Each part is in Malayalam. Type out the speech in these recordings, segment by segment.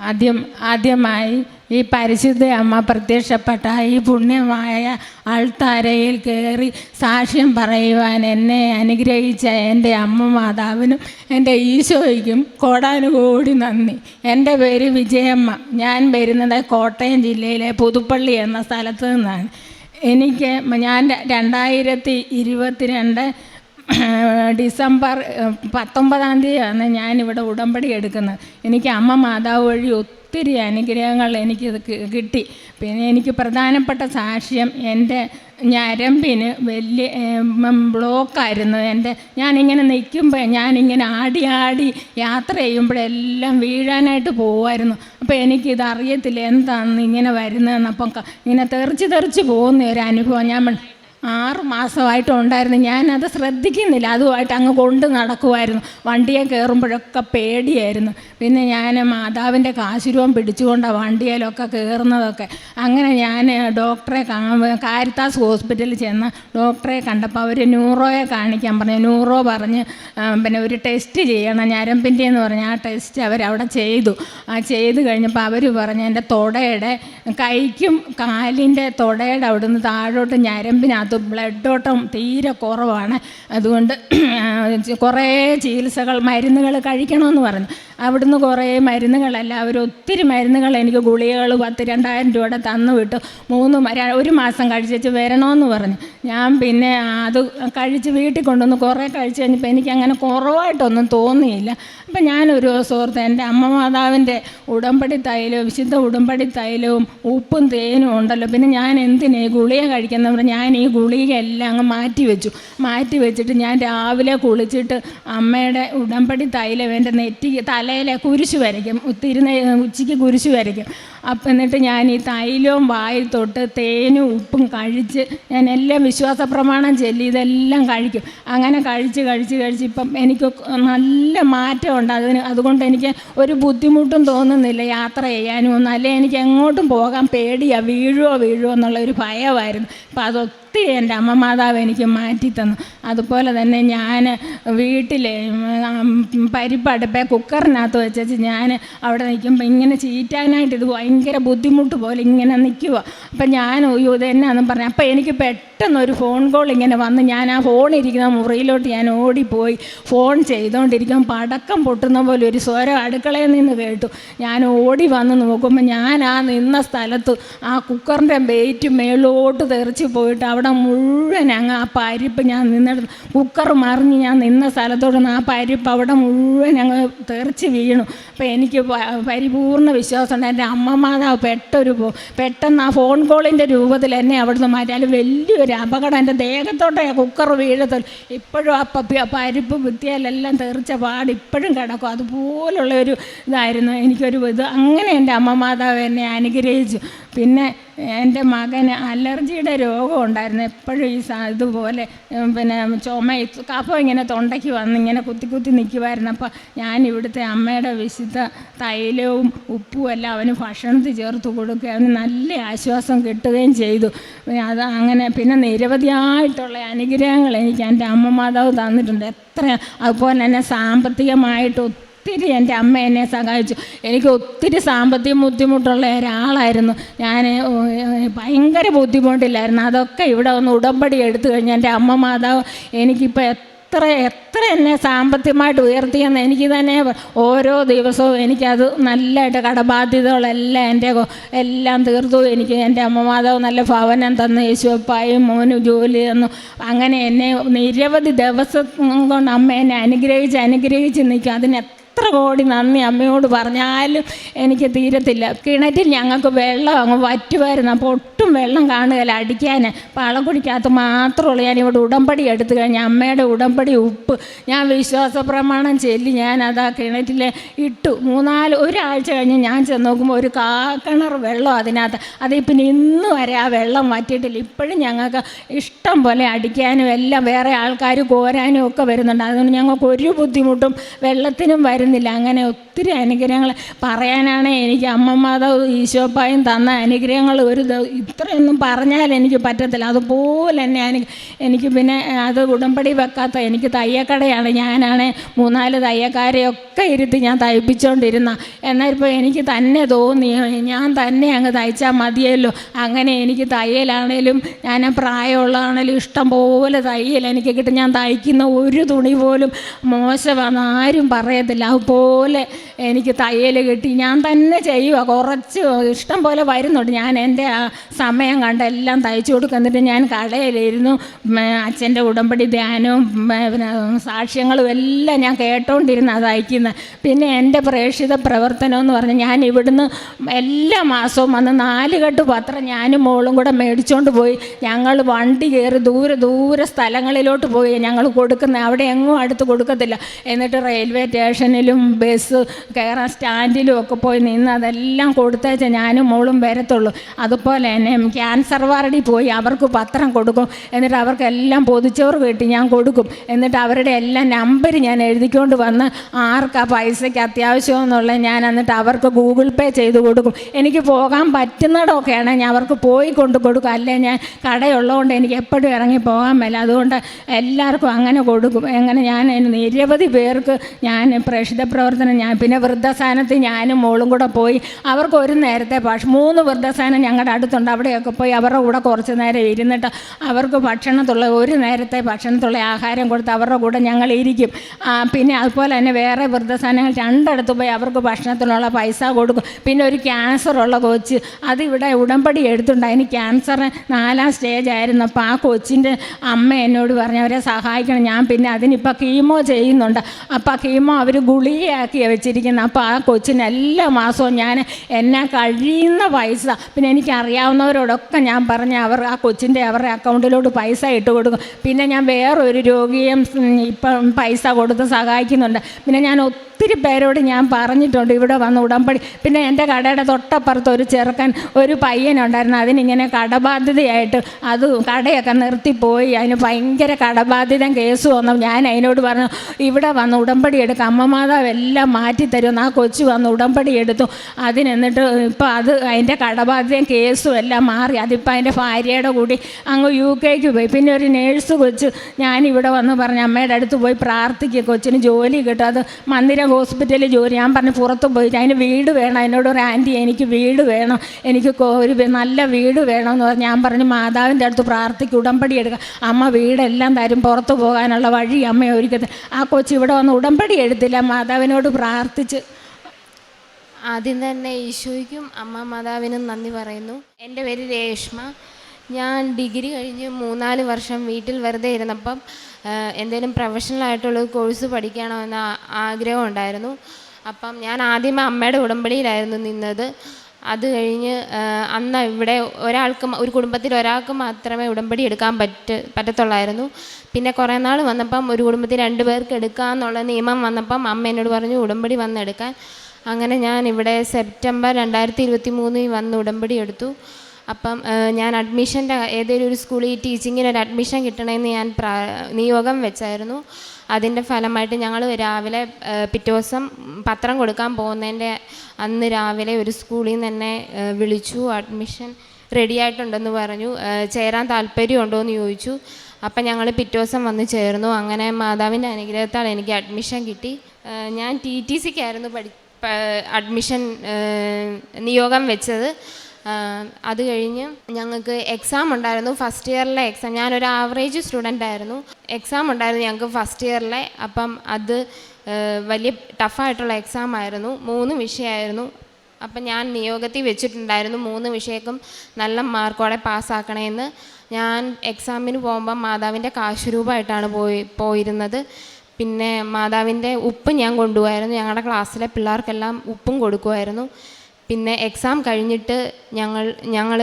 ആദ്യം ആദ്യമായി ഈ പരിശുദ്ധ അമ്മ പ്രത്യക്ഷപ്പെട്ട ഈ പുണ്യമായ ആൾത്താരയിൽ കയറി സാക്ഷ്യം പറയുവാൻ എന്നെ അനുഗ്രഹിച്ച എന്റെ അമ്മ മാതാവിനും എന്റെ ഈശോയ്ക്കും കോടാനുകൂടി നന്ദി. എന്റെ പേര് വിജയമ്മ. ഞാൻ വരുന്നത് കോട്ടയം ജില്ലയിലെ പുതുപ്പള്ളി എന്ന സ്ഥലത്ത് നിന്നാണ്. എനിക്ക് ഞാൻ രണ്ടായിരത്തി ഇരുപത്തിരണ്ട് ഡിസംബർ പത്തൊമ്പതാം തീയതിയാണ് ഞാനിവിടെ ഉടമ്പടി എടുക്കുന്നത്. എനിക്ക് അമ്മ മാതാവ് വഴി ഒത്തിരി അനുഗ്രഹങ്ങൾ എനിക്ക് കിട്ടി. പിന്നെ എനിക്ക് പ്രധാനപ്പെട്ട സാക്ഷ്യം എന്റെ ഞരമ്പിന് വലിയ ബ്ലോക്കായിരുന്നു. എന്റെ ഞാനിങ്ങനെ നിൽക്കുമ്പോൾ ഞാനിങ്ങനെ ആടി ആടി യാത്ര ചെയ്യുമ്പോഴെല്ലാം വീഴാനായിട്ട് പോകുമായിരുന്നു അപ്പോൾ എനിക്കിത് അറിയത്തില്ല എന്താണെന്ന് ഇങ്ങനെ വരുന്നതെന്ന്. അപ്പം ഇങ്ങനെ തെറിച്ച് തെറിച്ച് പോകുന്ന ഒരു അനുഭവം ഞാൻ മ- മാസമായിട്ട് ഉണ്ടായിരുന്നു ഞാനത് ശ്രദ്ധിക്കുന്നില്ല. അതുമായിട്ട് അങ്ങ് കൊണ്ട് നടക്കുമായിരുന്നു. വണ്ടിയെ കയറുമ്പോഴൊക്കെ പേടിയായിരുന്നു. പിന്നെ ഞാൻ മാതാവിന്റെ കാശുരൂപം പിടിച്ചുകൊണ്ടാണ് വണ്ടിയിലൊക്കെ കയറുന്നതൊക്കെ. അങ്ങനെ ഞാൻ ഡോക്ടറെ കാരിത്താസ് ഹോസ്പിറ്റലിൽ ചെന്ന് ഡോക്ടറെ കണ്ടപ്പോൾ അവർ ന്യൂറോയെ കാണിക്കാൻ പറഞ്ഞു. ന്യൂറോ പറഞ്ഞ് പിന്നെ ഒരു ടെസ്റ്റ് ചെയ്യണം. ഞരമ്പിന്റെ എന്ന് പറഞ്ഞ് ആ ടെസ്റ്റ് അവരവിടെ ചെയ്തു. ആ ചെയ്ത് കഴിഞ്ഞപ്പോൾ അവർ പറഞ്ഞു എന്റെ തുടയുടെ കൈക്കും കാലിന്റെ തുടയുടെ അവിടുന്ന് താഴോട്ട് ഞരമ്പിനകത്ത് ബ്ലഡ് ഓട്ടം തീരെ കുറവാണ്. അതുകൊണ്ട് കുറേ ചികിത്സകൾ മരുന്നുകൾ കഴിക്കണമെന്ന് പറഞ്ഞു. അവിടുന്ന് കുറേ മരുന്നുകളല്ല അവർ ഒത്തിരി മരുന്നുകൾ എനിക്ക് ഗുളികകൾ പത്ത് രണ്ടായിരം രൂപയുടെ തന്നു വിട്ടു. മൂന്ന് ഒരു മാസം കഴിച്ചിട്ട് വരണമെന്ന് പറഞ്ഞു. ഞാൻ പിന്നെ അത് കഴിച്ച് വീട്ടിൽ കൊണ്ടുവന്ന് കുറേ കഴിച്ച് കഴിഞ്ഞപ്പോൾ എനിക്ക് അങ്ങനെ കുറവായിട്ടൊന്നും തോന്നിയില്ല. അപ്പം ഞാനൊരു ദിവസം ഓർത്ത് എന്റെ അമ്മ മാതാവിന്റെ ഉടമ്പടി തൈലവും വിശുദ്ധ ഉടമ്പടി തൈലവും ഉപ്പും തേനും ഉണ്ടല്ലോ. പിന്നെ ഞാൻ എന്തിനാ ഈ ഗുളിക കഴിക്കുന്ന ഞാൻ ഈ ഗുളികയെല്ലാം അങ്ങ് മാറ്റി വെച്ചു. മാറ്റി വെച്ചിട്ട് ഞാൻ രാവിലെ കുളിച്ചിട്ട് അമ്മയുടെ ഉടമ്പടി തൈലം എന്റെ നെറ്റിക്ക് തലയിലെ കുരിശ് വരയ്ക്കും. തിരുന്ന ഉച്ചയ്ക്ക് കുരിശ് വരയ്ക്കും. അപ്പം എന്നിട്ട് ഞാൻ ഈ തൈലവും വായിൽ തൊട്ട് തേനും ഉപ്പും കഴിച്ച് ഞാൻ എല്ലാം വിശ്വാസ പ്രമാണം ചെല്ലി ഇതെല്ലാം കഴിക്കും. അങ്ങനെ കഴിച്ച് കഴിച്ച് കഴിച്ച് ഇപ്പം എനിക്ക് നല്ല മാറ്റമുണ്ട് അതിന് അതുകൊണ്ട് എനിക്ക് ഒരു ബുദ്ധിമുട്ടും തോന്നുന്നില്ല യാത്ര ചെയ്യാനും ഒന്നും. അല്ലെങ്കിൽ എനിക്ക് എങ്ങോട്ടും പോകാൻ പേടിയാണ് വീഴുമോ വീഴുമോ എന്നുള്ള ഒരു ഭയമായിരുന്നു. അപ്പം അതൊത്തിരി എന്റെ അമ്മ മാതാവ് എനിക്ക് മാറ്റി തന്നു അതുപോലെ തന്നെ ഞാൻ വീട്ടിൽ പരിപ്പടുപ്പേ കുക്കറിനകത്ത് വെച്ചു ഞാൻ അവിടെ നിൽക്കുമ്പോൾ ഇങ്ങനെ ചീറ്റാനായിട്ട് ഇത് ബുദ്ധിമുട്ട് പോലെ ഇങ്ങനെ നിൽക്കുക. അപ്പം ഞാൻ അയ്യോ ഇത് എന്നാന്നും പറഞ്ഞു. അപ്പം എനിക്ക് പെട്ടെന്ന് ഒരു ഫോൺ കോൾ ഇങ്ങനെ വന്ന് ഞാൻ ആ ഫോൺ ഇരിക്കുന്ന മുറിയിലോട്ട് ഞാൻ ഓടിപ്പോയി. ഫോൺ ചെയ്തുകൊണ്ടിരിക്കാൻ പടക്കം പൊട്ടുന്ന പോലെ ഒരു സ്വരം അടുക്കളയിൽ നിന്ന് കേട്ടു. ഞാൻ ഓടി വന്ന് നോക്കുമ്പോൾ ഞാൻ ആ നിന്ന സ്ഥലത്ത് ആ കുക്കറിന്റെ വെയിറ്റ് മേളോട്ട് തെറിച്ച് പോയിട്ട് അവിടെ മുഴുവൻ അങ്ങ് ആ പരിപ്പ് ഞാൻ നിന്നിടത്ത് കുക്കർ മറിഞ്ഞ് ഞാൻ നിന്ന സ്ഥലത്തോട്ട് നിന്ന് ആ പരിപ്പ് അവിടെ മുഴുവൻ അങ്ങ് തെറിച്ച് വീണു. അപ്പം എനിക്ക് പരിപൂർണ വിശ്വാസമുണ്ട്. എന്റെ അമ്മ മാതാവ് പെട്ടൊരു പെട്ടെന്ന് ആ ഫോൺ കോളിന്റെ രൂപത്തിൽ എന്നെ അവിടുന്ന് മാറ്റിയാൽ വലിയൊരു അപകടം. എന്റെ ദേഹത്തോട്ട് കുക്കർ വീഴത്തിൽ ഇപ്പോഴും ആ പരിപ്പ് ഭിത്തിയിലെല്ലാം തെറിച്ച പാട് ഇപ്പോഴും കിടക്കും. അതുപോലുള്ള ഒരു ഇതായിരുന്നു എനിക്കൊരു ഇത്. അങ്ങനെ എന്റെ അമ്മ മാതാവ് എന്നെ അനുഗ്രഹിച്ചു. പിന്നെ എന്റെ മകന് അലർജിയുടെ രോഗം ഉണ്ടായിരുന്നു. എപ്പോഴും ഈ ഇതുപോലെ പിന്നെ ചുമ കഫം ഇങ്ങനെ തൊണ്ടയ്ക്ക് വന്ന് ഇങ്ങനെ കുത്തി കുത്തി നിൽക്കുമായിരുന്നു അപ്പോൾ ഞാൻ ഇവിടുത്തെ അമ്മയുടെ വിശുദ്ധ തൈലവും ഉപ്പും എല്ലാം അവന് ഭക്ഷണത്തിൽ ചേർത്ത് കൊടുക്കുക അവന് നല്ല ആശ്വാസം കിട്ടുകയും ചെയ്തു. അത് അങ്ങനെ പിന്നെ നിരവധിയായിട്ടുള്ള അനുഗ്രഹങ്ങൾ എനിക്ക് എന്റെ അമ്മ മാതാവ് തന്നിട്ടുണ്ട്. എത്ര അതുപോലെ തന്നെ സാമ്പത്തികമായിട്ട് ഒത്തിരി എന്റെ അമ്മ എന്നെ സഹായിച്ചു. എനിക്ക് ഒത്തിരി സാമ്പത്തിക ബുദ്ധിമുട്ടുള്ള ഒരാളായിരുന്നു. ഞാൻ ഭയങ്കര ബുദ്ധിമുട്ടില്ലായിരുന്നു. അതൊക്കെ ഇവിടെ ഒന്ന് ഉടമ്പടി എടുത്തു കഴിഞ്ഞാൽ എന്റെ അമ്മ മാതാവ് എനിക്കിപ്പോൾ എത്ര എത്ര എന്നെ സാമ്പത്തികമായിട്ട് ഉയർത്തിയെന്ന് എനിക്ക് തന്നെ ഓരോ ദിവസവും എനിക്കത് നല്ലതായിട്ട് കടബാധ്യതകളെല്ലാം എന്റെ എല്ലാം തീർത്തു. എനിക്ക് എന്റെ അമ്മ മാതാവ് നല്ല ഭവനം തന്നു യേശുപ്പായും മോനും ജോലി തന്നു. അങ്ങനെ എന്നെ നിരവധി ദിവസം കൊണ്ട് അമ്മ എന്നെ അനുഗ്രഹിച്ച് അനുഗ്രഹിച്ച് നിൽക്കും. അതിന് എത്ര കോടി നന്ദി അമ്മയോട് പറഞ്ഞാലും എനിക്ക് തീരത്തില്ല. കിണറ്റിൽ ഞങ്ങൾക്ക് വെള്ളം അങ്ങ് വറ്റുമായിരുന്നു. അപ്പോൾ ഒട്ടും വെള്ളം കാണുകയില്ല. അടിക്കാൻ പാളക്കുടിക്കകത്ത് മാത്രമുള്ളൂ. ഞാൻ ഇവിടെ ഉടമ്പടി എടുത്തു കഴിഞ്ഞാൽ അമ്മയുടെ ഉടമ്പടി ഉപ്പ്. ഞാൻ വിശ്വാസ പ്രമാണം ചെല്ലി ഞാൻ ആ കിണറ്റിൽ ഇട്ടു. മൂന്നാൽ ഒരാഴ്ച കഴിഞ്ഞ് ഞാൻ ചെന്ന് നോക്കുമ്പോൾ ഒരു കാക്കിണർ വെള്ളം അതിനകത്ത്. അത് പിന്നെ ഇന്ന് വരെ ആ വെള്ളം വറ്റിയിട്ടില്ല. ഇപ്പോഴും ഞങ്ങൾക്ക് ഇഷ്ടം പോലെ അടിക്കാനും എല്ലാം വേറെ ആൾക്കാർ കോരാനും ഒക്കെ വരുന്നുണ്ട്. അതുകൊണ്ട് ഞങ്ങൾക്ക് ഒരു ബുദ്ധിമുട്ടും വെള്ളത്തിനും വരുന്നില്ല. പറയുന്നില്ല അങ്ങനെ ഒത്തിരി അനുഗ്രഹങ്ങൾ പറയാനാണ് എനിക്ക് അമ്മമാതാവ് ഈശോപ്പായും തന്ന അനുഗ്രഹങ്ങൾ ഒരു ഇത്രയൊന്നും പറഞ്ഞാൽ എനിക്ക് പറ്റത്തില്ല. അതുപോലെ തന്നെ എനിക്ക് പിന്നെ അത് ഉടമ്പടി വെക്കാത്ത എനിക്ക് തയ്യക്കടയാണ്. ഞാനാണ് മൂന്നാൽ തയ്യക്കാരെയൊക്കെ ഇരുത്തി ഞാൻ തയ്പ്പിച്ചുകൊണ്ടിരുന്ന എന്നാൽ ഇപ്പോൾ എനിക്ക് തന്നെ തോന്നി ഞാൻ തന്നെ അങ്ങ് തയ്ച്ചാൽ മതിയല്ലോ. അങ്ങനെ എനിക്ക് തയ്യലാണേലും ഞാൻ പ്രായമുള്ളതാണേലും ഇഷ്ടം പോലെ തയ്യൽ എനിക്ക് കിട്ടും. ഞാൻ തയ്ക്കുന്ന ഒരു തുണി പോലും മോശമാണ് ആരും പറയത്തില്ല. അതുപോലെ എനിക്ക് തയ്യൽ കിട്ടി. ഞാൻ തന്നെ ചെയ്യുക കുറച്ച് ഇഷ്ടം പോലെ വരുന്നുണ്ട്. ഞാൻ എന്റെ ആ സമയം കണ്ട് എല്ലാം തയ്ച്ചു കൊടുക്കും. എന്നിട്ട് ഞാൻ കടയിലിരുന്നു. അച്ഛന്റെ ഉടമ്പടി ധ്യാനവും സാക്ഷ്യങ്ങളും എല്ലാം ഞാൻ കേട്ടോണ്ടിരുന്ന തയ്ക്കുന്നത് പിന്നെ എന്റെ പ്രേക്ഷിത പ്രവർത്തനം എന്ന് പറഞ്ഞാൽ ഞാൻ ഇവിടുന്ന് എല്ലാ മാസവും വന്ന് നാലുകെട്ട് പത്രം ഞാനും മോളും കൂടെ മേടിച്ചുകൊണ്ട് പോയി. ഞങ്ങൾ വണ്ടി കയറി ദൂരെ ദൂരെ സ്ഥലങ്ങളിലോട്ട് പോയി ഞങ്ങൾ കൊടുക്കുന്ന. അവിടെ എങ്ങും അടുത്ത് കൊടുക്കത്തില്ല. എന്നിട്ട് റെയിൽവേ സ്റ്റേഷനിലും ബസ് കയറാൻ സ്റ്റാൻഡിലും ഒക്കെ പോയി നിന്ന് അതെല്ലാം കൊടുത്തേച്ച ഞാനും മോളും വരത്തുള്ളൂ. അതുപോലെ തന്നെ ക്യാൻസർ വാർഡിൽ പോയി അവർക്ക് പത്രം കൊടുക്കും. എന്നിട്ട് അവർക്കെല്ലാം പൊതിച്ചോറ് കിട്ടി ഞാൻ കൊടുക്കും. എന്നിട്ട് അവരുടെ എല്ലാ നമ്പർ ഞാൻ എഴുതിക്കൊണ്ട് വന്ന് ആർക്കാ പൈസയ്ക്ക് അത്യാവശ്യമെന്നുള്ള ഞാൻ എന്നിട്ട് അവർക്ക് ഗൂഗിൾ പേ ചെയ്ത് കൊടുക്കും. എനിക്ക് പോകാൻ പറ്റുന്നിടമൊക്കെയാണ് ഞാൻ അവർക്ക് പോയി കൊണ്ട് കൊടുക്കും. അല്ലേ ഞാൻ കടയുള്ളതുകൊണ്ട് എനിക്ക് എപ്പോഴും ഇറങ്ങി പോകാൻ മേല. അതുകൊണ്ട് എല്ലാവർക്കും അങ്ങനെ കൊടുക്കും. എങ്ങനെ ഞാൻ നിരവധി പേർക്ക് ഞാൻ പ്രേക്ഷിത പ്രവർത്തനം ഞാൻ പിന്നെ വൃദ്ധസ്ഥാനത്ത് ഞാനും മോളും കൂടെ പോയി. അവർക്ക് ഒരു നേരത്തെ ഭക്ഷ മൂന്ന് വൃദ്ധസ്ഥാനം ഞങ്ങളുടെ അടുത്തുണ്ട്. അവിടെയൊക്കെ പോയി അവരുടെ കൂടെ കുറച്ച് നേരം ഇരുന്നിട്ട് അവർക്ക് ഭക്ഷണത്തുള്ള ഒരു നേരത്തെ ഭക്ഷണത്തുള്ള ആഹാരം കൊടുത്ത് അവരുടെ കൂടെ ഞങ്ങൾ ഇരിക്കും. പിന്നെ അതുപോലെ തന്നെ വേറെ വൃദ്ധസ്ഥാനങ്ങൾ രണ്ടിടത്ത് പോയി അവർക്ക് ഭക്ഷണത്തിനുള്ള പൈസ കൊടുക്കും. പിന്നെ ഒരു ക്യാൻസറുള്ള കൊച്ച്. അതിവിടെ ഉടമ്പടി എടുത്തുണ്ട് അതിന് ക്യാൻസർ നാലാം സ്റ്റേജ് ആയിരുന്നു. അപ്പോൾ ആ കൊച്ചിന്റെ അമ്മ എന്നോട് പറഞ്ഞു അവരെ സഹായിക്കണം. ഞാൻ പിന്നെ അതിനിപ്പോൾ കീമോ ചെയ്യുന്നുണ്ട്. അപ്പോൾ കീമോ അവർ ഗുളികയാക്കിയാണ് വെച്ചിരിക്കുന്നത് അപ്പോൾ ആ കൊച്ചിന് എല്ലാ മാസവും ഞാൻ എന്നെ കഴിയുന്ന പൈസ പിന്നെ എനിക്ക് അറിയാവുന്നവരോടൊക്കെ ഞാൻ പറഞ്ഞ് അവർ ആ കൊച്ചിന്റെ അവരുടെ അക്കൗണ്ടിലോട്ട് പൈസ ഇട്ട് കൊടുക്കും. പിന്നെ ഞാൻ വേറൊരു രോഗിയും ഇപ്പം പൈസ കൊടുത്ത് സഹായിക്കുന്നുണ്ട്. പിന്നെ ഞാൻ ഒത്തിരി പേരോട് ഞാൻ പറഞ്ഞിട്ടുണ്ട്. ഇവിടെ വന്ന് ഉടമ്പടി. പിന്നെ എന്റെ കടയുടെ തൊട്ടപ്പുറത്ത് ഒരു ചെറുക്കൻ ഒരു പയ്യനുണ്ടായിരുന്നു. അതിനിങ്ങനെ കടബാധ്യതയായിട്ട് അത് കടയൊക്കെ നിർത്തിപ്പോയി അതിന് ഭയങ്കര കടബാധ്യത കേസ് വന്നു. ഞാൻ അതിനോട് പറഞ്ഞു ഇവിടെ വന്ന് ഉടമ്പടി എടുക്കുക അമ്മമാതാവ് എല്ലാം മാറ്റിത്തരുമെന്ന് ആ കൊച്ചു വന്ന് ഉടമ്പടി എടുത്തു. അതിനെന്നിട്ട് ഇപ്പോൾ അത് അതിന്റെ കടബാധ്യതയും കേസും എല്ലാം മാറി. അതിപ്പോൾ അതിന്റെ ഭാര്യയുടെ കൂടി അങ്ങ് യു കെക്ക് പോയി. പിന്നെ ഒരു നേഴ്സ് കൊച്ച് ഞാനിവിടെ വന്ന് പറഞ്ഞു അമ്മയുടെ അടുത്ത് പോയി പ്രാർത്ഥിക്കുക കൊച്ചിന് ജോലി കിട്ടും. അത് മന്ദിര ഹോസ്പിറ്റലിൽ ജോലി. ഞാൻ പറഞ്ഞു പുറത്ത് പോയിട്ട് അതിന് വീട് വേണം. എന്നോട് ഒരു ആന്റി എനിക്ക് വീട് വേണം. എനിക്ക് ഒരു നല്ല വീട് വേണമെന്ന് പറഞ്ഞു. ഞാൻ പറഞ്ഞു മാതാവിന്റെ അടുത്ത് പ്രാർത്ഥിക്കും ഉടമ്പടി എടുക്കുക അമ്മ വീടെല്ലാം തരും പുറത്ത് പോകാനുള്ള വഴി അമ്മ ഒരുക്കത്തിൽ ആ കൊച്ചു ഇവിടെ വന്ന് ഉടമ്പടി എടുത്തില്ല മാതാവിനോട് പ്രാർത്ഥിച്ച്. ആദ്യം തന്നെ ഈശോയ്ക്കും അമ്മ മാതാവിനും നന്ദി പറയുന്നു. എന്റെ പേര് രേഷ്മ. ഞാൻ ഡിഗ്രി കഴിഞ്ഞ് മൂന്നാൽ വർഷം വീട്ടിൽ വെറുതെ ഇരുന്നപ്പം എന്തെങ്കിലും പ്രൊഫഷണൽ ആയിട്ടുള്ള കോഴ്സ് പഠിക്കണമെന്ന് ആഗ്രഹം ഉണ്ടായിരുന്നു. അപ്പം ഞാൻ ആദ്യം അമ്മയുടെ ഉടമ്പടിയിലായിരുന്നു നിന്നത്. അത് കഴിഞ്ഞ് അന്ന് ഇവിടെ ഒരാൾക്ക് ഒരു കുടുംബത്തിൽ ഒരാൾക്ക് മാത്രമേ ഉടമ്പടി എടുക്കാൻ പറ്റ പറ്റത്തുള്ളായിരുന്നു. പിന്നെ കുറേ നാൾ വന്നപ്പം ഒരു കുടുംബത്തിൽ രണ്ട് പേർക്ക് എടുക്കാമെന്നുള്ള നിയമം വന്നപ്പം അമ്മ എന്നോട് പറഞ്ഞു ഉടമ്പടി വന്നെടുക്കാൻ അങ്ങനെ ഞാൻ ഇവിടെ സെപ്റ്റംബർ രണ്ടായിരത്തി ഇരുപത്തി മൂന്നിൽ വന്ന് ഉടമ്പടി എടുത്തു. അപ്പം ഞാൻ അഡ്മിഷന്റെ ഏതെങ്കിലും ഒരു സ്കൂളിൽ ടീച്ചിങ്ങിന് ഒരു അഡ്മിഷൻ കിട്ടണമെന്ന് ഞാൻ നിയോഗം വെച്ചായിരുന്നു. അതിന്റെ ഫലമായിട്ട് ഞങ്ങൾ രാവിലെ പിറ്റേ ദിവസം പത്രം കൊടുക്കാൻ പോകുന്നതിന്റെ അന്ന് രാവിലെ ഒരു സ്കൂളിൽ നിന്ന് തന്നെ വിളിച്ചു അഡ്മിഷൻ റെഡി ആയിട്ടുണ്ടെന്ന് പറഞ്ഞു. ചേരാൻ താല്പര്യമുണ്ടോ എന്ന് ചോദിച്ചു. അപ്പം ഞങ്ങൾ പിറ്റേ ദിവസം വന്ന് ചേർന്നു. അങ്ങനെ മാതാവിന്റെ അനുഗ്രഹത്താൽ എനിക്ക് അഡ്മിഷൻ കിട്ടി. ഞാൻ ടി ടി സിക്കായിരുന്നു പഠി അഡ്മിഷൻ നിയോഗം വെച്ചത്. അത് കഴിഞ്ഞ് ഞങ്ങൾക്ക് എക്സാം ഉണ്ടായിരുന്നു ഫസ്റ്റ് ഇയറിലെ എക്സാം ഞാനൊരു ആവറേജ് സ്റ്റുഡന്റ് ആയിരുന്നു. എക്സാം ഉണ്ടായിരുന്നു ഞങ്ങൾക്ക് ഫസ്റ്റ് ഇയറിലെ അപ്പം അത് വലിയ ടഫായിട്ടുള്ള എക്സാം ആയിരുന്നു. മൂന്ന് വിഷയമായിരുന്നു. അപ്പം ഞാൻ നിയോഗത്തിൽ വെച്ചിട്ടുണ്ടായിരുന്നു. മൂന്ന് വിഷയക്കും നല്ല മാർക്കോടെ പാസ്സാക്കണമെന്ന് ഞാൻ എക്സാമിന് പോകുമ്പം മാതാവിന്റെ കാശുരൂപമായിട്ടാണ് പോയി പോയിരുന്നത്. പിന്നെ മാതാവിന്റെ ഉപ്പ് ഞാൻ കൊണ്ടുപോയായിരുന്നു. ഞങ്ങളുടെ ക്ലാസ്സിലെ പിള്ളേർക്കെല്ലാം ഉപ്പും കൊടുക്കുമായിരുന്നു. പിന്നെ എക്സാം കഴിഞ്ഞിട്ട് ഞങ്ങൾ ഞങ്ങൾ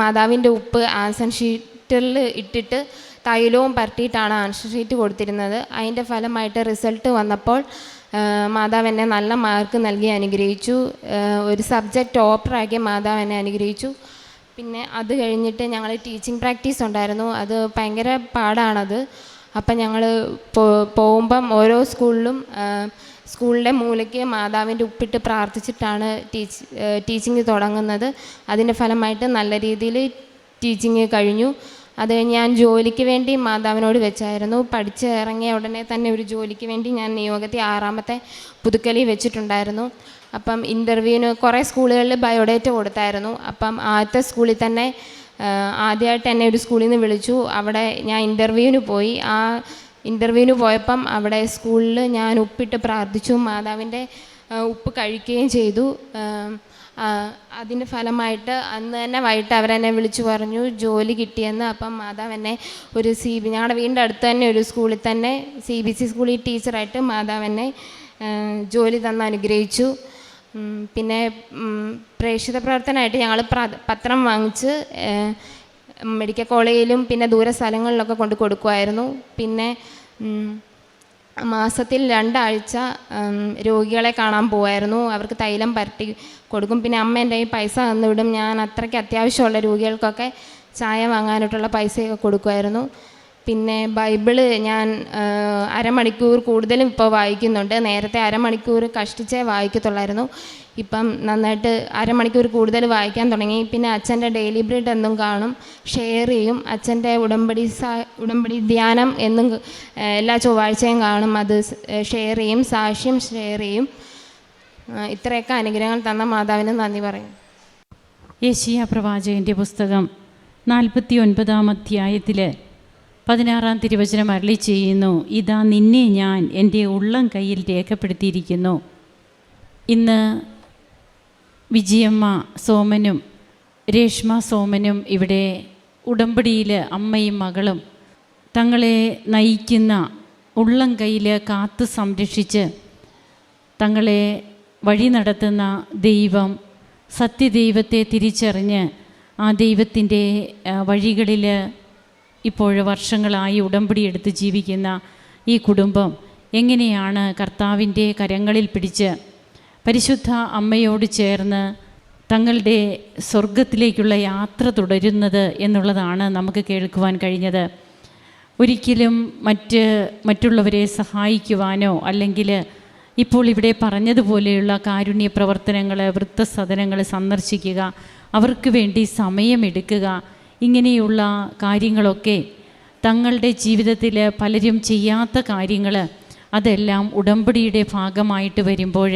മാതാവിന്റെ ഉപ്പ് ആൻസൺ ഷീറ്റിൽ ഇട്ടിട്ട് തൈലവും പരട്ടിയിട്ടാണ് ആൻസർ ഷീറ്റ് കൊടുത്തിരുന്നത്. അതിന്റെ ഫലമായിട്ട് റിസൾട്ട് വന്നപ്പോൾ മാതാവ് എന്നെ നല്ല മാർക്ക് നൽകി അനുഗ്രഹിച്ചു. ഒരു സബ്ജക്റ്റ് ടോപ്പറാക്കി മാതാവ് എന്നെ അനുഗ്രഹിച്ചു. പിന്നെ അത് കഴിഞ്ഞിട്ട് ഞങ്ങൾ ടീച്ചിങ് പ്രാക്ടീസ് ഉണ്ടായിരുന്നു. അത് ഭയങ്കര പാടാണത്. അപ്പം ഞങ്ങൾ പോകുമ്പം ഓരോ സ്കൂളിലും സ്കൂളിന്റെ മൂലയ്ക്ക് മാതാവിന്റെ ഉപ്പിട്ട് പ്രാർത്ഥിച്ചിട്ടാണ് ടീച്ച് ടീച്ചിങ് തുടങ്ങുന്നത്. അതിന്റെ ഫലമായിട്ട് നല്ല രീതിയിൽ ടീച്ചിങ് കഴിഞ്ഞു. അത് ഞാൻ ജോലിക്ക് വേണ്ടി മാതാവിനോട് വെച്ചായിരുന്നു. പഠിച്ച് ഇറങ്ങിയ ഉടനെ തന്നെ ഒരു ജോലിക്ക് വേണ്ടി ഞാൻ നിയോഗത്തിൽ ആറാമത്തെ പുതുക്കലി വെച്ചിട്ടുണ്ടായിരുന്നു. അപ്പം ഇന്റർവ്യൂവിന് കുറേ സ്കൂളുകളിൽ ബയോഡേറ്റ കൊടുത്തായിരുന്നു. അപ്പം ആദ്യത്തെ സ്കൂളിൽ തന്നെ ആദ്യമായിട്ട് എന്നെ ഒരു സ്കൂളിൽ നിന്ന് വിളിച്ചു. അവിടെ ഞാൻ ഇന്റർവ്യൂവിന് പോയി. ആ ഇന്റർവ്യൂവിന് പോയപ്പം അവിടെ സ്കൂളിൽ ഞാൻ ഉപ്പിട്ട് പ്രാർത്ഥിച്ചു. മാതാവിന്റെ ഉപ്പ് കഴിക്കുകയും ചെയ്തു. അതിന്റെ ഫലമായിട്ട് അന്ന് തന്നെ വൈകിട്ട് അവരെന്നെ വിളിച്ചു പറഞ്ഞു ജോലി കിട്ടിയെന്ന്. അപ്പം മാതാവ് എന്നെ ഒരു സി ബി ഞങ്ങളുടെ വീടിന്റെ അടുത്ത് തന്നെ ഒരു സ്കൂളിൽ തന്നെ സി ബി സി സ്കൂളിൽ ടീച്ചറായിട്ട് മാതാവ് എന്നെ ജോലി തന്ന് അനുഗ്രഹിച്ചു. പിന്നെ പ്രേക്ഷിത പ്രവർത്തനമായിട്ട് ഞങ്ങൾ പത്രം വാങ്ങിച്ച് മെഡിക്കൽ കോളേജിലും പിന്നെ ദൂര സ്ഥലങ്ങളിലൊക്കെ കൊണ്ട് കൊടുക്കുമായിരുന്നു പിന്നെ മാസത്തിൽ രണ്ടാഴ്ച രോഗികളെ കാണാൻ പോവായിരുന്നു. അവർക്ക് തൈലം പരട്ടി കൊടുക്കും. പിന്നെ അമ്മ എന്റെ കയ്യിൽ പൈസ തന്നുവിടും. ഞാൻ അത്രയ്ക്ക് അത്യാവശ്യമുള്ള രോഗികൾക്കൊക്കെ ചായ വാങ്ങാനായിട്ടുള്ള പൈസയൊക്കെ കൊടുക്കുമായിരുന്നു പിന്നെ ബൈബിൾ ഞാൻ അരമണിക്കൂർ കൂടുതലും ഇപ്പോൾ വായിക്കുന്നുണ്ട്. നേരത്തെ അരമണിക്കൂർ കഷ്ടിച്ചേ വായിക്കത്തുള്ളായിരുന്നു. ഇപ്പം നന്നായിട്ട് അരമണിക്കൂർ കൂടുതൽ വായിക്കാൻ തുടങ്ങി. പിന്നെ അച്ഛന്റെ ഡെയിലി ബ്രീഡ് എന്നും കാണും ഷെയർ ചെയ്യും. അച്ഛന്റെ ഉടമ്പടി സാ ഉടമ്പടി ധ്യാനം എന്നും എല്ലാ ചൊവ്വാഴ്ചയും കാണും. അത് ഷെയർ ചെയ്യും സാക്ഷ്യം ഷെയർ ചെയ്യും. ഇത്രയൊക്കെ അനുഗ്രഹങ്ങൾ തന്ന മാതാവിന് നന്ദി പറയും യേശിയ പ്രവാചകന്റെ പുസ്തകം നാൽപ്പത്തി ഒൻപതാം അധ്യായത്തിൽ പതിനാറാം തിരുവചനം അരളി ചെയ്യുന്നു ഇതാ നിന്നെ ഞാൻ എന്റെ ഉള്ളം കയ്യിൽ രേഖപ്പെടുത്തിയിരിക്കുന്നു. ഇന്ന് വിജയമ്മ സോമനും രേഷ്മ സോമനും ഇവിടെ ഉടമ്പടിയിൽ അമ്മയും മകളും തങ്ങളെ നയിക്കുന്ന ഉള്ളം കയ്യിൽ കാത്തു സംരക്ഷിച്ച് തങ്ങളെ വഴി നടത്തുന്ന ദൈവം സത്യദൈവത്തെ തിരിച്ചറിഞ്ഞ് ആ ദൈവത്തിന്റെ വഴികളിൽ ഇപ്പോൾ വർഷങ്ങളായി ഉടമ്പടി എടുത്ത് ജീവിക്കുന്ന ഈ കുടുംബം എങ്ങനെയാണ് കർത്താവിന്റെ കരങ്ങളിൽ പിടിച്ച് പരിശുദ്ധ അമ്മയോട് ചേർന്ന് തങ്ങളുടെ സ്വർഗത്തിലേക്കുള്ള യാത്ര തുടരുന്നത് എന്നുള്ളതാണ് നമുക്ക് കേൾക്കുവാൻ കഴിഞ്ഞത്. ഒരിക്കലും മറ്റ് മറ്റുള്ളവരെ സഹായിക്കുവാനോ അല്ലെങ്കിൽ ഇപ്പോൾ ഇവിടെ പറഞ്ഞതുപോലെയുള്ള കാരുണ്യ പ്രവർത്തനങ്ങൾ വൃത്തസദനങ്ങൾ സന്ദർശിക്കുക അവർക്ക് വേണ്ടി സമയമെടുക്കുക ഇങ്ങനെയുള്ള കാര്യങ്ങളൊക്കെ തങ്ങളുടെ ജീവിതത്തിൽ പലരും ചെയ്യാത്ത കാര്യങ്ങൾ അതെല്ലാം ഉടമ്പടിയുടെ ഭാഗമായിട്ട് വരുമ്പോൾ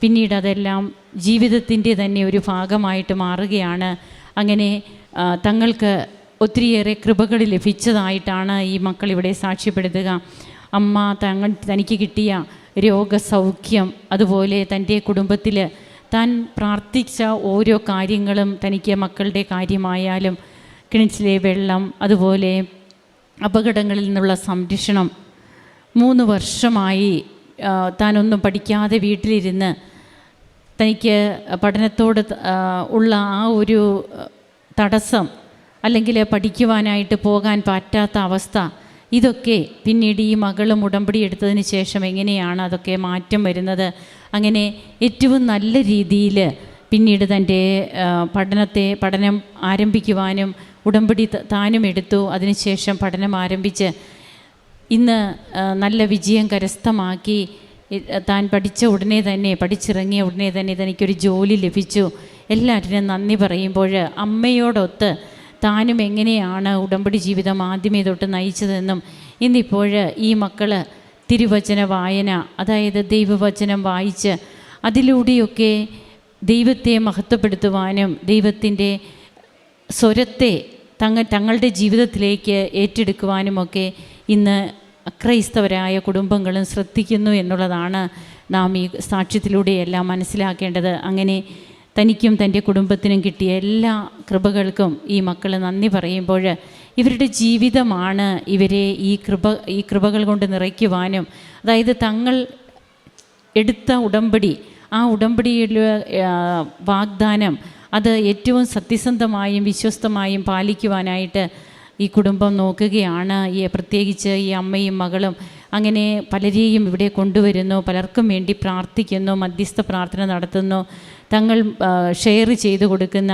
പിന്നീട് അതെല്ലാം ജീവിതത്തിന്റെ തന്നെ ഒരു ഭാഗമായിട്ട് മാറുകയാണ്. അങ്ങനെ തങ്ങൾക്ക് ഒത്തിരിയേറെ കൃപകൾ ലഭിച്ചതായിട്ടാണ് ഈ മക്കൾ ഇവിടെ സാക്ഷ്യപ്പെടുത്തുക. അമ്മ തങ്ങൾ തനിക്ക് കിട്ടിയ രോഗസൗഖ്യം അതുപോലെ തന്റെ കുടുംബത്തിൽ താൻ പ്രാർത്ഥിച്ച ഓരോ കാര്യങ്ങളും തനിക്ക് മക്കളുടെ കാര്യമായാലും കിണറ്റിലെ വെള്ളം അതുപോലെ അപകടങ്ങളിൽ നിന്നുള്ള സംരക്ഷണം. മൂന്ന് വർഷമായി താനൊന്നും പഠിക്കാതെ വീട്ടിലിരുന്ന് തനിക്ക് പഠനത്തോട് ഉള്ള ആ ഒരു തടസ്സം അല്ലെങ്കിൽ പഠിക്കുവാനായിട്ട് പോകാൻ പറ്റാത്ത അവസ്ഥ ഇതൊക്കെ പിന്നീട് ഈ മകളും ഉടമ്പടി എടുത്തതിന് ശേഷം എങ്ങനെയാണ് അതൊക്കെ മാറ്റം വരുന്നത്? അങ്ങനെ ഏറ്റവും നല്ല രീതിയിൽ പിന്നീട് തന്റെ പഠനത്തെ പഠനം ആരംഭിക്കുവാനും ഉടമ്പടി താനും എടുത്തു. അതിനുശേഷം പഠനം ആരംഭിച്ച് ഇന്ന് നല്ല വിജയം കരസ്ഥമാക്കി. താൻ പഠിച്ച ഉടനെ തന്നെ പഠിച്ചിറങ്ങിയ ഉടനെ തന്നെ തനിക്കൊരു ജോലി ലഭിച്ചു. എല്ലാറ്റിനും നന്ദി പറയുമ്പോൾ അമ്മയോടൊത്ത് താനും എങ്ങനെയാണ് ഉടമ്പടി ജീവിതം ആദ്യമേ തൊട്ട് നയിച്ചതെന്നും ഇന്നിപ്പോൾ ഈ മക്കൾ തിരുവചന വായന അതായത് ദൈവവചനം വായിച്ച് അതിലൂടെയൊക്കെ ദൈവത്തെ മഹത്വപ്പെടുത്തുവാനും ദൈവത്തിന്റെ സ്വരത്തെ തങ്ങ തങ്ങളുടെ ജീവിതത്തിലേക്ക് ഏറ്റെടുക്കുവാനുമൊക്കെ ഇന്ന് അക്രൈസ്തവരായ കുടുംബങ്ങളും ശ്രദ്ധിക്കുന്നു എന്നുള്ളതാണ് നാം ഈ സാക്ഷ്യത്തിലൂടെയെല്ലാം മനസ്സിലാക്കേണ്ടത്. അങ്ങനെ തനിക്കും തന്റെ കുടുംബത്തിനും കിട്ടിയ എല്ലാ കൃപകൾക്കും ഈ മക്കൾ നന്ദി പറയുമ്പോൾ ഇവരുടെ ജീവിതമാണ് ഇവരെ ഈ കൃപ ഈ കൃപകൾ കൊണ്ട് നിറയ്ക്കുവാനും അതായത് തങ്ങൾ എടുത്ത ഉടമ്പടി ആ ഉടമ്പടിയിലെ വാഗ്ദാനം അത് ഏറ്റവും സത്യസന്ധമായും വിശ്വസ്തമായും പാലിക്കുവാനായിട്ട് ഈ കുടുംബം നോക്കുകയാണ്. ഈ പ്രത്യേകിച്ച് ഈ അമ്മയും മകളും അങ്ങനെ പലരെയും ഇവിടെ കൊണ്ടുവരുന്നു. പലർക്കും വേണ്ടി പ്രാർത്ഥിക്കുന്നു മധ്യസ്ഥ പ്രാർത്ഥന നടത്തുന്നു. തങ്ങൾ ഷെയർ ചെയ്തു കൊടുക്കുന്ന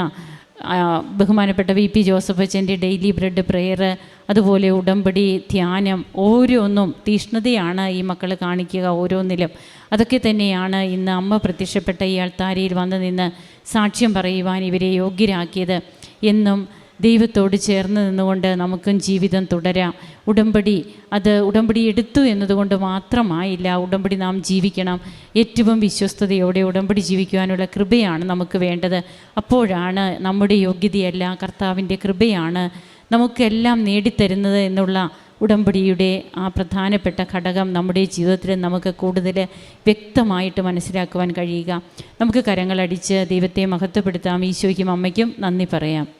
ബഹുമാനപ്പെട്ട വി പി ജോസഫ് അച്ഛന്റെ ഡെയിലി ബ്രെഡ് പ്രെയർ അതുപോലെ ഉടമ്പടി ധ്യാനം ഓരോന്നും തീഷ്ണതയാണ് ഈ മക്കൾ കാണിക്കുക ഓരോന്നിലും. അതൊക്കെ തന്നെയാണ് ഇന്ന് അമ്മ പ്രത്യക്ഷപ്പെട്ട ഈ അൾത്താരയിൽ വന്ന് നിന്ന് സാക്ഷ്യം പറയുവാൻ ഇവരെ യോഗ്യരാക്കിയത്. എന്നും ദൈവത്തോട് ചേർന്ന് നിന്നുകൊണ്ട് നമുക്കും ജീവിതം തുടരാം. ഉടമ്പടി അത് ഉടമ്പടി എടുത്തു എന്നതുകൊണ്ട് മാത്രമായില്ല ഉടമ്പടി നാം ജീവിക്കണം. ഏറ്റവും വിശ്വസ്തയോടെ ഉടമ്പടി ജീവിക്കുവാനുള്ള കൃപയാണ് നമുക്ക് വേണ്ടത്. അപ്പോഴാണ് നമ്മുടെ യോഗ്യതയല്ല കർത്താവിന്റെ കൃപയാണ് നമുക്കെല്ലാം നേടിത്തരുന്നത് എന്നുള്ള ഉടമ്പടിയുടെ ആ പ്രധാനപ്പെട്ട ഘടകം നമ്മുടെ ജീവിതത്തിൽ നമുക്ക് കൂടുതൽ വ്യക്തമായിട്ട് മനസ്സിലാക്കുവാൻ കഴിയുക. നമുക്ക് കരങ്ങളടിച്ച് ദൈവത്തെ മഹത്വപ്പെടുത്താം. ഈശോയ്ക്കും അമ്മയ്ക്കും നന്ദി പറയാം.